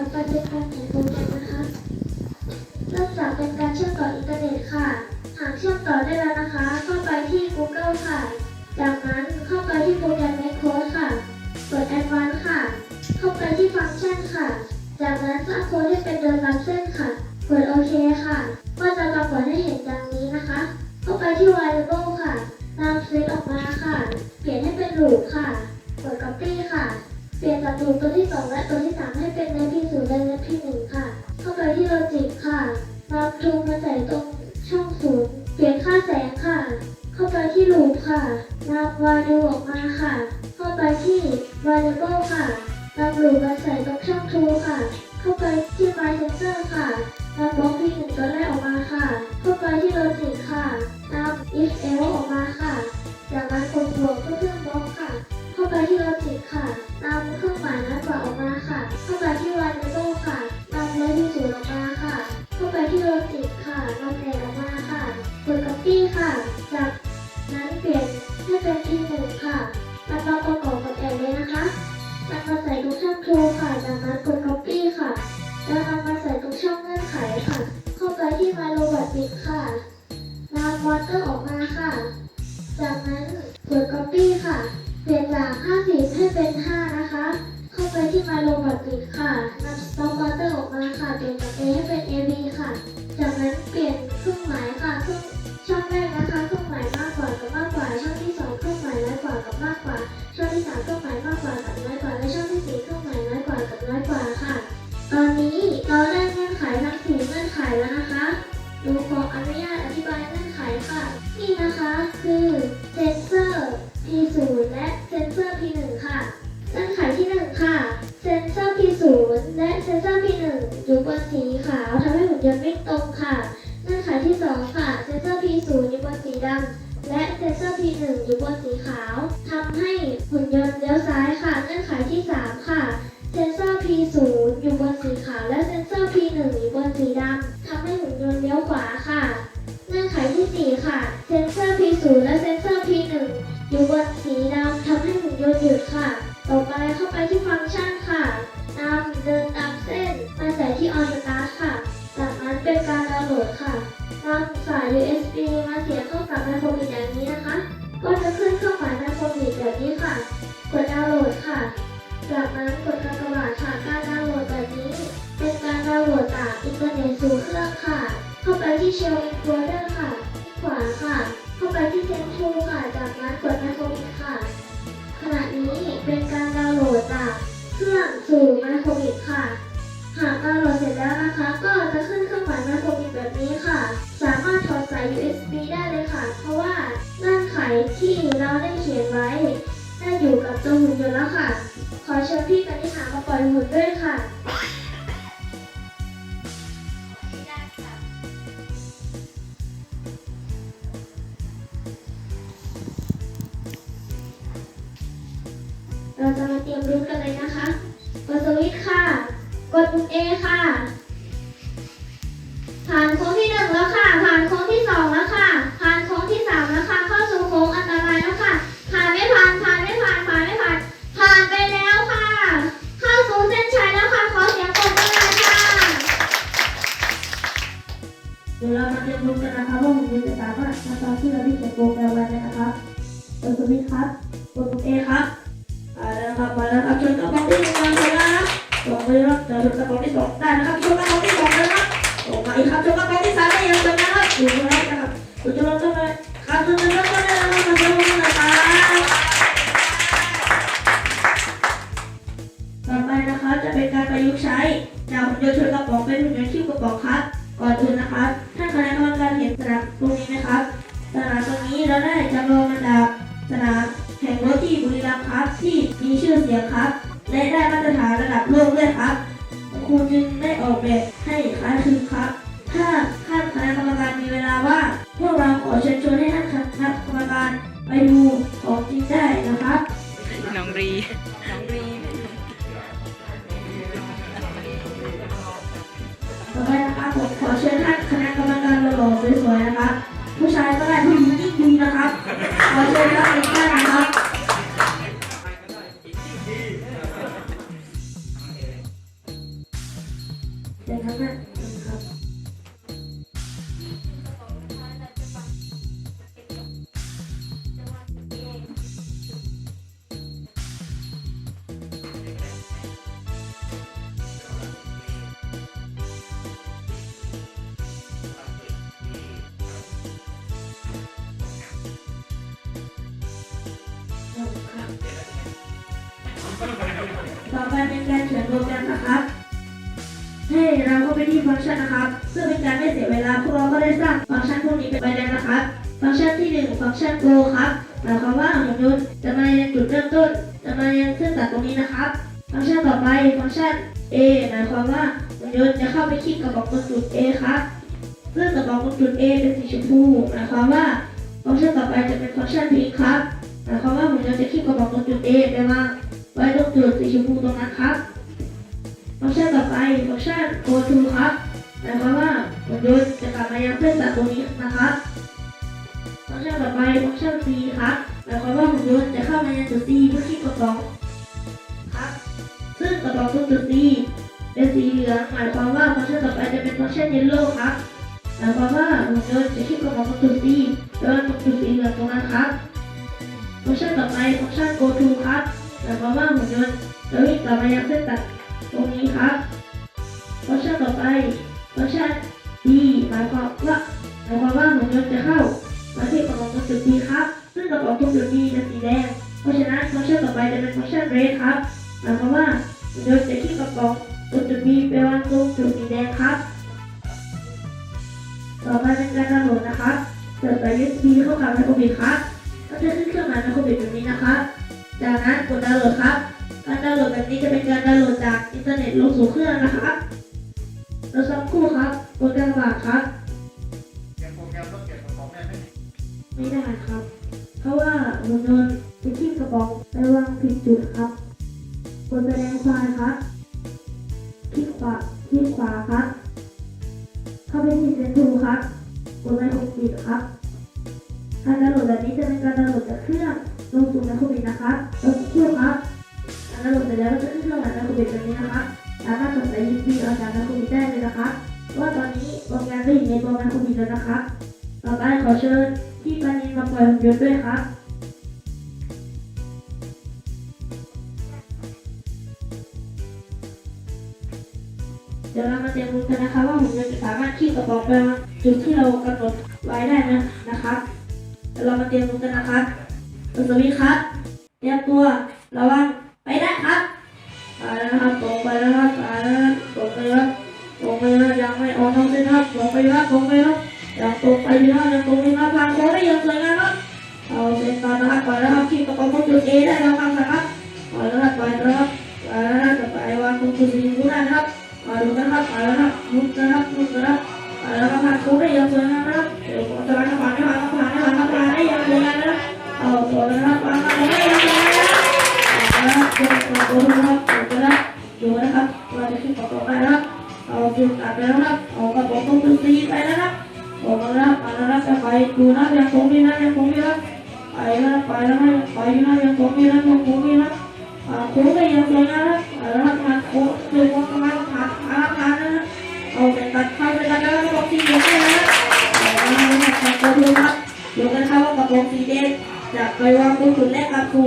ต่อไปเป็นการเขียนโปรแกรมนะคะเริ่มจากเป็นการเชื่อมต่ออินเทอร์เน็ตค่ะ หากเชื่อมต่อได้แล้วนะคะ เข้าไปที่ Google ค่ะ จากนั้นเข้าไปที่โปรแกรม Macros ค่ะ เปิด Advanced ค่ะ เข้าไปที่ฟังก์ชันค่ะ จากนั้นสร้างโค้ดให้เป็นเดินตามเส้นค่ะ เปิดโอเคค่ะ ก็จะปรากฏให้เห็นดังนี้นะคะ เข้าไปที่ Variable ค่ะนำสวิตออกมาค่ะ เปลี่ยนให้เป็นลูปค่ะกด Copy ค่ะ เปลี่ยนจากลูปตัวที่ 2 และตัวที่าไปที่ variable ค่ะนำลูปมาใส่ตรงช่องทูค่ะ เข้าไปที่ my sensor ค่ะนำบล็อกที่หนึ่งตัวแรกออกมาค่ะ เข้าไปที่ logic ค่ะนำ if else ออกมาค่ะ จากนั้นกดบวกเพื่อเพิ่มบล็อกค่ะ เข้าไปที่ logic ค่ะนำเครื่องหมายน้อยกว่าออกมาค่ะ เข้าไปที่ ออกมาค่ะ จากนั้นกด copy ค่ะ เปลี่ยนจาก 50 ให้เป็น 5 นะคะ เข้าไปที่ my robot bit ค่ะนำ stop water ออกมาค่ะ เปลี่ยนจาก A ให้เป็น AB ค่ะ จากนั้นเปลี่ยนเครื่องหมายค่ะเครื่องช่องแรกนะคะเครื่องหมายมากกว่ากับมากกว่า ช่องที่สองเครื่องหมายน้อยกว่ากับมากกว่า ช่องที่สามเครื่องหมายมากกว่ากับน้อยกว่า และช่องที่สี่เครื่องหมายน้อยกว่ากับน้อยกว่าค่ะ ตอนนี้เราได้เงื่อนไขทั้งสี่เงื่อนไขแล้วนะคะ นี่นะคะ คือ นเซอร์ P0 และเซนเซอร์ P1 อยู่บนสีดำทำให้หุ่นยนต์หยุดค่ะ ต่อไปเข้าไปที่ฟังก์ชันค่ะนำเดินตามเส้นมาใส่ที่ on start ค่ะ จากนั้นเป็นการดาวน์โหลดค่ะนำสาย USB มาเสียบเข้ากับไมโครบิดอย่างนี้นะคะ ก็จะขึ้นเครื่องหมายไมโครบิดแบบนี้ค่ะ กดดาวน์โหลดค่ะ จากนั้นกดกากบาทค่ะการดาวน์โหลดแบบนี้ เป็นการดาวน์โหลดจากอินเทอร์เน็ตสู่เครื่องค่ะ เข้าไปที่ Shell Encoder ค่ะ วาค่ะ เข้าไปที่ Send to ค่ะ จากนั้นกดไมโครบิดค่ะ ขณะนี้เป็นการดาวน์โหลดจากเครื่องสู่ไมโครบิดค่ะ หากดาวน์โหลดเสร็จแล้วนะคะ ก็จะขึ้นเครื่องหมายไมโครบิดแบบนี้ค่ะ สามารถถอดสาย USB ได้เลยค่ะ เพราะว่าเงื่อนไขที่เราได้เขียนไว้ได้อยู่กับตัวหุ่นยนต์แล้วค่ะ ขอเชิญพี่กันิษฐามาปล่อยหุ่นด้วยค่ะ เราจะมาเตรียมรู้กันเลยนะคะกดสวิตช์ค่ะ กดปุ่ม A ค่ะ ผ่านโค้งที่หนึ่งแล้วค่ะ ผ่านโค้งที่สองแล้วค่ะ ผ่านโค้งที่สามแล้วค่ะ เข้าสู่โค้งอันตรายแล้วค่ะ ผ่านไม่ผ่าน ผ่านไม่ผ่าน ผ่านไม่ผ่าน ผ่านไปแล้วค่ะ เข้าสู่เส้นชัยแล้วค่ะ ขอเสียงปรบมือหน่อยค่ะ เดี๋ยวเรามาเตรียนรู้กันนะคะว่าหุ่นยนต์จะสามารถทำตามที่ จำลองมาจากสนามแข่งรถที่บุรีรัมย์ครับที่มีชื่อเสียงครับ และได้มาตรฐานระดับโลกด้วยครับครูจึงได้ออกแบบให้คล้ายคลึงครับ ถ้าท่านคณะกรรมการมีเวลาว่างพวกเราขอเชิญชวนให้ท่านคณะกรรมการไปดูของจริงได้นะครับน้องรีน้องรีไปนะครับผมขอเชิญท่านคณะกรรมการหล่อๆสวยๆนะครับ ขอเชิญท่า ต่อไปเป็นการเขียนโปรแกรมนะครับ ให้เราเข้าไปที่ฟังก์ชันนะครับเพื่อเป็นการไม่เสียเวลาพวกเราก็ได้สร้างฟังก์ชันพวกนี้ไปแล้วนะครับ ฟังก์ชันที่1ฟังก์ชัน go ครับหมายความว่าหุ่นยนต์จะมายังจุดเริ่มต้น จะมายังเส้นตัดตรงนี้นะครับ ฟังก์ชันต่อไปฟังก์ชัน a หมายความว่าหุ่นยนต์จะเข้าไปคลิกกระบอกตรงจุด a ครับซึ่งกระบอกตรงจุด a เป็นสีชมพูหมายความว่าฟังก์ชันต่อไปจะเป็นฟังก์ชัน p ครับหมายความว่าหุ่นยนต์จะคลิกกระบอกตรงจุด a ไปวาง ไว้ตรงจุดสีชมพูตรงนั้นครับฟังก์ชันต่อไปฟังก์ชัน go to ครับหมายความว่าหุ่นยนต์จะกลับมายังเส้นตัดตรงนี้นะครับฟังก์ชันต่อไปฟังก์ชัน c ครับหมายความว่าหุ่นยนต์จะเข้ามายังจุด c เพื่อคลิกกระป๋องครับซึ่งกระป๋องตรงจุด c เป็นสีเหลืองหมายความว่าฟังก์ชันต่อไปจะเป็นฟังก์ชัน yellow ครับหมายความว่าหุ่นยนต์จะคลิกกระป๋องตรงจุด c โดยตรงจุดสีเหลืองตรงนั้นครับฟังก์ชันต่อไปฟังก์ชัน go to ครับ หมายความว่าหุ่นยนต์จะวิ่งกลับมายังเส้นตัดตรงนี้ครับฟังก์ชันต่อไปฟังก์ชัน d หมายความว่าหมายความว่าหุ่นยนต์จะเข้ามาที่กระป๋องตรงจุด d ครับ ซึ่งกระป๋องตรงจุด d เป็นสีแดง เพราะฉะนั้นฟังก์ชันต่อไปจะเป็นฟังก์ชัน red ครับหมายความว่าหุ่นยนต์จะที่กระป๋องตรงจุด b ไปวางตรงจุดสีแดงครับ ต่อไปเป็นการดาวน์โหลดนะครับเปิดสาย USB เข้ากับไมโครบิทครับก็จะขึ้นเครื่องหมายไมโครบิทแบบนี้นะครับ จากนั้นกดดาวน์โหลดครับ การดาวน์โหลดแบบนี้จะเป็นการดาวน์โหลดจากอินเทอร์เน็ตลงสู่เครื่องนะครับเราสักครู่ครับกดกระบาดครับยังโปรแกรมต้องเก็บของได้ไหมไม่ได้ครับ เพราะว่าหุ่นยนต์จะที่กระบอกไปวางผิดจุด ลงสู่ไมโครบิทนะครับลงเครื่อครับการดาวน์โหลดเสร็จแล้วก็จะขึ้นเครื่องหมายไมโครบิทแบบนี้นะครับสามารถส่งสาย USB ออกจากไมโครบิทได้เลยนะครับเพราะว่าตอนนี้โรแกรมได้อยู่ในตัวไมโครบิทแล้วนะครับต่อไปขอเชิญพี่ปานินมาปล่อยหุ่นยนต์ด้วยครับเดี๋ยวเรามาเตรียมรู้กันนะคะว่าหุ่นยนต์จะสามารถขี่กระบอกไปวางจุดที่เรากำหนดไว้ได้ไหมนะครับเดี๋ยวเรามาเตรียมรู้กันนะครับตัสวีครับ เตรียมตัวระวังไปได้ครับไปแล้วครับตรงไปแล้วครับไปแล้วนะครับตรงไปแล้วตรงไปแล้วยังไม่ออกนอกเส้นครับตรงไปแล้วตรงไปแล้วยังตรงไปแล้วยังตรงไปแล้วทางโค้งได้ยังสวยงามครับเอาเส้นตานะครับไปแล้วครับขี่กระบอกตรงจุดเอได้แล้วครับนะครับไปแล้วครับไปแล้วครับไปแล้วครับจะไปวางตรงจุดสีชมพูได้นะครับมาดูกันครับมาแล้วครับมุดนะครับมุดนะครับมาแล้วครับผ่านโค้งได้ย่างสวยงามครับเดี๋ยวผมจะผ่านผ่านผ่านผ่านผ่านผ่านผ่าได้อย่างสวามครับเอาสวยนะครับผ่านผ่านได้ย่างสวยงามนะครับ เอาละครับดูดูนะครับ ไปวางตรงจุดแรกครับครู